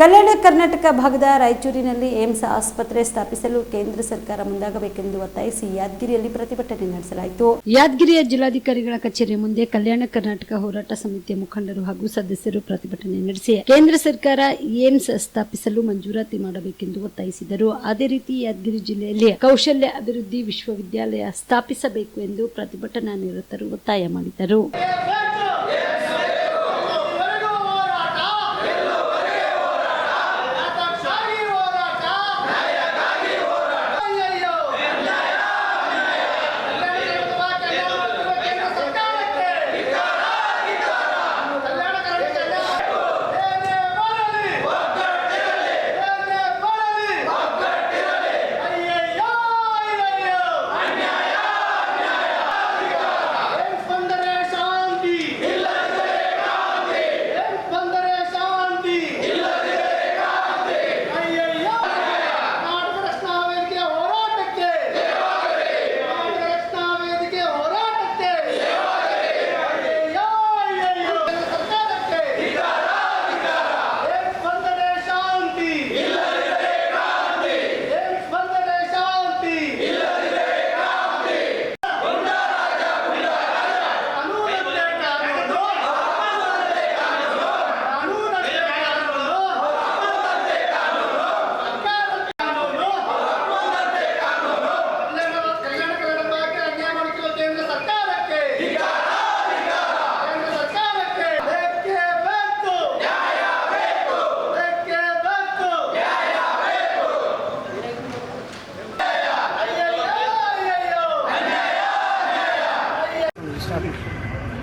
ಕಲ್ಯಾಣ ಕರ್ನಾಟಕ ಭಾಗದ ರಾಯಚೂರಿನಲ್ಲಿ ಏಮ್ಸ್ ಆಸ್ಪತ್ರೆ ಸ್ಥಾಪಿಸಲು ಕೇಂದ್ರ ಸರ್ಕಾರ ಮುಂದಾಗಬೇಕೆಂದು ಒತ್ತಾಯಿಸಿ ಯಾದಗಿರಿಯಲ್ಲಿ ಪ್ರತಿಭಟನೆ ನಡೆಸಲಾಯಿತು. ಯಾದಗಿರಿಯ ಜಿಲ್ಲಾಧಿಕಾರಿಗಳ ಕಚೇರಿ ಮುಂದೆ ಕಲ್ಯಾಣ ಕರ್ನಾಟಕ ಹೋರಾಟ ಸಮಿತಿಯ ಮುಖಂಡರು ಹಾಗೂ ಸದಸ್ಯರು ಪ್ರತಿಭಟನೆ ನಡೆಸಿ ಕೇಂದ್ರ ಸರ್ಕಾರ ಏಮ್ಸ್ ಸ್ಥಾಪಿಸಲು ಮಂಜೂರಾತಿ ಮಾಡಬೇಕೆಂದು ಒತ್ತಾಯಿಸಿದರು. ಅದೇ ರೀತಿ ಯಾದಗಿರಿ ಜಿಲ್ಲೆಯಲ್ಲಿ ಕೌಶಲ್ಯ ಅಭಿವೃದ್ಧಿ ವಿಶ್ವವಿದ್ಯಾಲಯ ಸ್ಥಾಪಿಸಬೇಕು ಎಂದು ಪ್ರತಿಭಟನಾ ನಿರತರು ಒತ್ತಾಯ ಮಾಡಿದರು.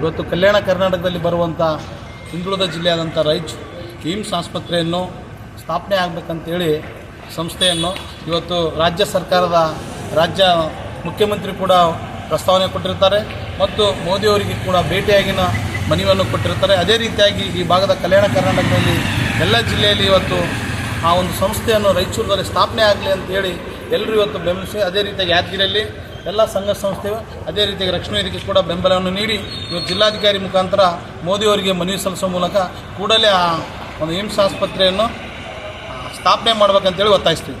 ಇವತ್ತು ಕಲ್ಯಾಣ ಕರ್ನಾಟಕದಲ್ಲಿ ಬರುವಂಥ ಹಿಂದುಳಿದ ಜಿಲ್ಲೆಯಾದಂಥ ರೈಚ್ ಏಮ್ಸ್ ಆಸ್ಪತ್ರೆಯನ್ನು ಸ್ಥಾಪನೆ ಆಗಬೇಕಂತೇಳಿ ಸಂಸ್ಥೆಯನ್ನು ಇವತ್ತು ರಾಜ್ಯ ಸರ್ಕಾರದ ರಾಜ್ಯ ಮುಖ್ಯಮಂತ್ರಿ ಕೂಡ ಪ್ರಸ್ತಾವನೆ ಕೊಟ್ಟಿರ್ತಾರೆ. ಮತ್ತು ಮೋದಿಯವರಿಗೆ ಕೂಡ ಭೇಟಿಯಾಗಿನ ಮನವಿಯನ್ನು ಕೊಟ್ಟಿರ್ತಾರೆ ಅದೇ ರೀತಿಯಾಗಿ ಈ ಭಾಗದ ಕಲ್ಯಾಣ ಕರ್ನಾಟಕದಲ್ಲಿ ಎಲ್ಲ ಜಿಲ್ಲೆಯಲ್ಲಿ ಇವತ್ತು ಆ ಒಂದು ಸಂಸ್ಥೆಯನ್ನು ರಾಯಚೂರಿನಲ್ಲಿ ಸ್ಥಾಪನೆ ಆಗಲಿ ಅಂತೇಳಿ ಎಲ್ಲರೂ ಇವತ್ತು ಬೆಂಬಲಿಸಿ, ಅದೇ ರೀತಿಯಾಗಿ ಯಾದಗಿರಿಯಲ್ಲಿ ಎಲ್ಲ ಸಂಘ ಸಂಸ್ಥೆ, ಅದೇ ರೀತಿಯಾಗಿ ರಕ್ಷಣಾ ವೇದಿಕೆ ಕೂಡ ಬೆಂಬಲವನ್ನು ನೀಡಿ ಇವತ್ತು ಜಿಲ್ಲಾಧಿಕಾರಿ ಮುಖಾಂತರ ಮೋದಿಯವರಿಗೆ ಮನವಿ ಸಲ್ಲಿಸುವ ಮೂಲಕ ಕೂಡಲೇ ಆ ಒಂದು ಏಮ್ಸ್ ಆಸ್ಪತ್ರೆಯನ್ನು ಸ್ಥಾಪನೆ ಮಾಡಬೇಕಂತೇಳಿ ಒತ್ತಾಯಿಸ್ತೀವಿ.